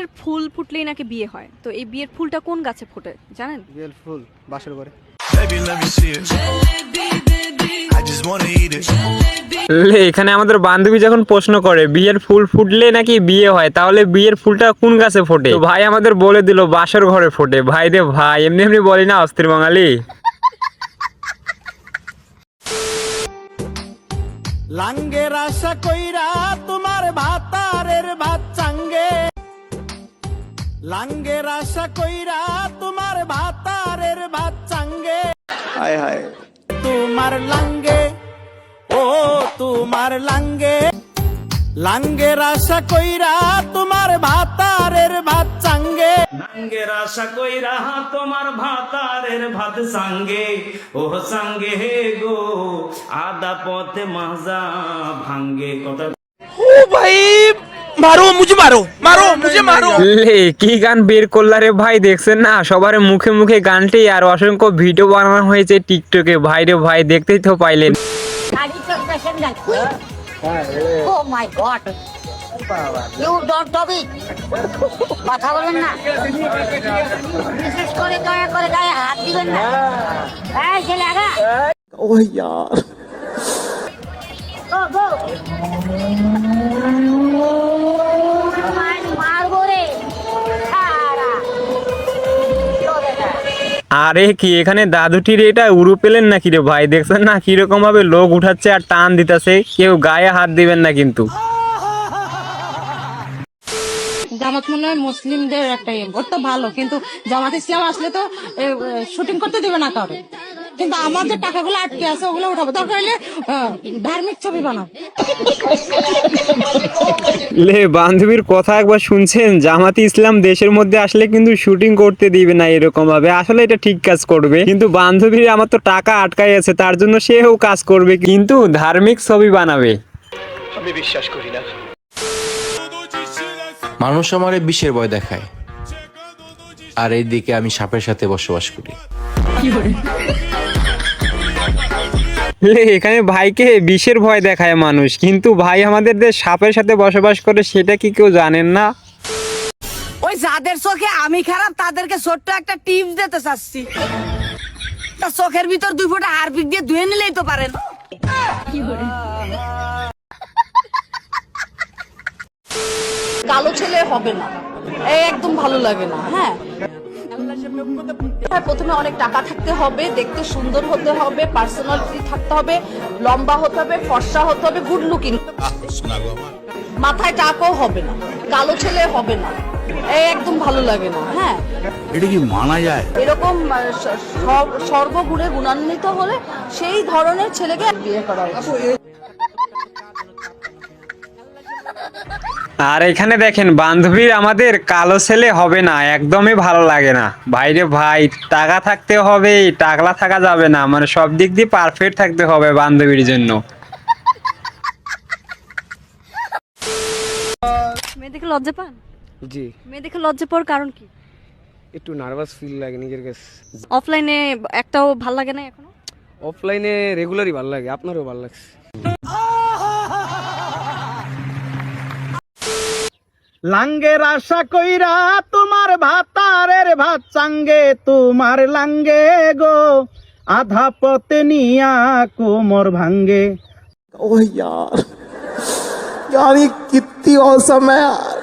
বিয়ের ফুল ফুটলেই নাকি বিয়ে হয়? তো এই বিয়ের ফুলটা কোন গাছে ফোটে জানেন? বেল ফুল বাসর. লে, এখানে আমাদের বান্ধবী যখন প্রশ্ন করে বিয়ের ফুল ফুটলে নাকি বিয়ে হয় তাহলে বিয়ের ফুলটা কোন গাছে ফোটে? ভাই আমাদের বলে দিল বাসর ঘরে ফোটে। ভাই রে ভাই এমনি এমনি বলি না অস্থির বাঙালি। লাঙ্গের আশা কইরা তোমার ভাতারের ভাত চাঙ্গে। লাঙ্গের আশা কইরা তোমার ভাতারের ভাত চাঙ্গে। হায় হায়। তোমার লাঙ্গে ও তোমার লাঙ্গে। লাঙ্গের আশা কইরা তোমার ভাতারের ভাত চাঙ্গে। নাঙ্গের আশা কইরা তোমার ভাতারের ভাত সাঙ্গে ও সাঙ্গে হে গো আদা পথে মাজা ভাঙ্গে। কথা লে কি গান বের করলা রে ভাই দেখছেন না? সবার মুখে মুখে গানটি আর অসংখ্য ভিডিও বানানো হয়েছে টিকটকে। ভাই রে ভাই দেখতেই তো পাইলেন। ও মাই গড। ইউ কথা বলেন না। বিশেষ করে দয়া করে গায়ে হাত দিবেন না। হ্যাঁ ছেলে আগা ও ইয়ার। গো গো আরে কি, এখানে দাদুটির এটা উড়ু পেলেন নাকি রে ভাই? দেখছেন না কীরকম ভাবে লোক উঠাচ্ছে আর টান দিতেছে? কেউ গায়ে হাত দিবেন না কিন্তু। জামাত মনে হয় মুসলিমদের একটা ইয়ে। ভালো, কিন্তু জামাত ইসলাম আসলে তো শুটিং করতে দেবে না কাউকে কিন্তু আমার যে টাকাগুলো আটকে আছে ওগুলো উঠাবো। দরকার হলে ধার্মিক ছবি বানাবো লে বান্ধবীর কথা একবার শুনছেন? জামাতি ইসলাম দেশের মধ্যে আসলে কিন্তু শুটিং করতে দিবে না এরকম ভাবে আসলে এটা ঠিক কাজ করবে। কিন্তু বান্ধবীর আমার তো টাকা আটকাই আছে তার জন্য সেও কাজ করবে। কিন্তু ধার্মিক ছবি বানাবে। আমি বিশ্বাস করি না। মানুষ আমারে বিষের ভয় দেখায়। আর এইদিকে আমি সাপের সাথে বসবাস করি। লে এখানে ভাইকে বিষের ভয় দেখায় মানুষ। কিন্তু ভাই আমাদের দেশ সাপের সাথে বসবাস করে সেটা কি কেউ জানেন না? ওই যাদের চোখে আমি খারাপ তাদেরকে ছোট্ট একটা টিপস দিতে চাচ্ছি। তা চোখের ভিতর দুই ফোঁটা হারপিক দিয়ে ধুয়ে নিলেই তো পারেন। কালো ছেলে হবে না। একদম ভালো লাগে না। হ্যাঁ হ্যাঁ, প্রথমে অনেক টাকা থাকতে হবে দেখতে সুন্দর হতে হবে পার্সোনালিটি থাকতে হবে লম্বা হতে হবে ফর্সা হতে হবে গুড লুকিং মাথায় টাকাও হবে না কালো ছেলে হবে না এই একদম ভালো লাগে না হ্যাঁ। এটা কি মানা যায়? এরকম সর্বগুণে গুণান্বিত হলে সেই ধরনের ছেলেকে বিয়ে করা উচিত। আর এখানে দেখেন বান্ধবীর আমাদের কালো ছেলে হবে না একদমই ভালো লাগে না। ভাইরে ভাই টাকা থাকতে হবে টাকলা থাকা যাবে না মানে সব দিক দিয়ে পারফেক্ট থাকতে হবে বান্ধবীর জন্য। মেয়ে দেখে লজ্জা পান? জি। মেয়ে দেখে লজ্জা পাওয়ার কারণ কি? একটু নার্ভাস ফিল লাগে নিজের কাছে। অফলাইনে একটাও ভালো লাগে না এখনও? অফলাইনে রেগুলারই ভালো লাগে আপনারও ভালো লাগছে। লাঙ্গের আশা কইরা তোমার ভাতারের ভাত চাঙ্গে তোমার লাঙ্গে গো আধা পথে নিয়া কোমর ভাঙ্গে ও ইয়ার यार ये कितनी औसम है यार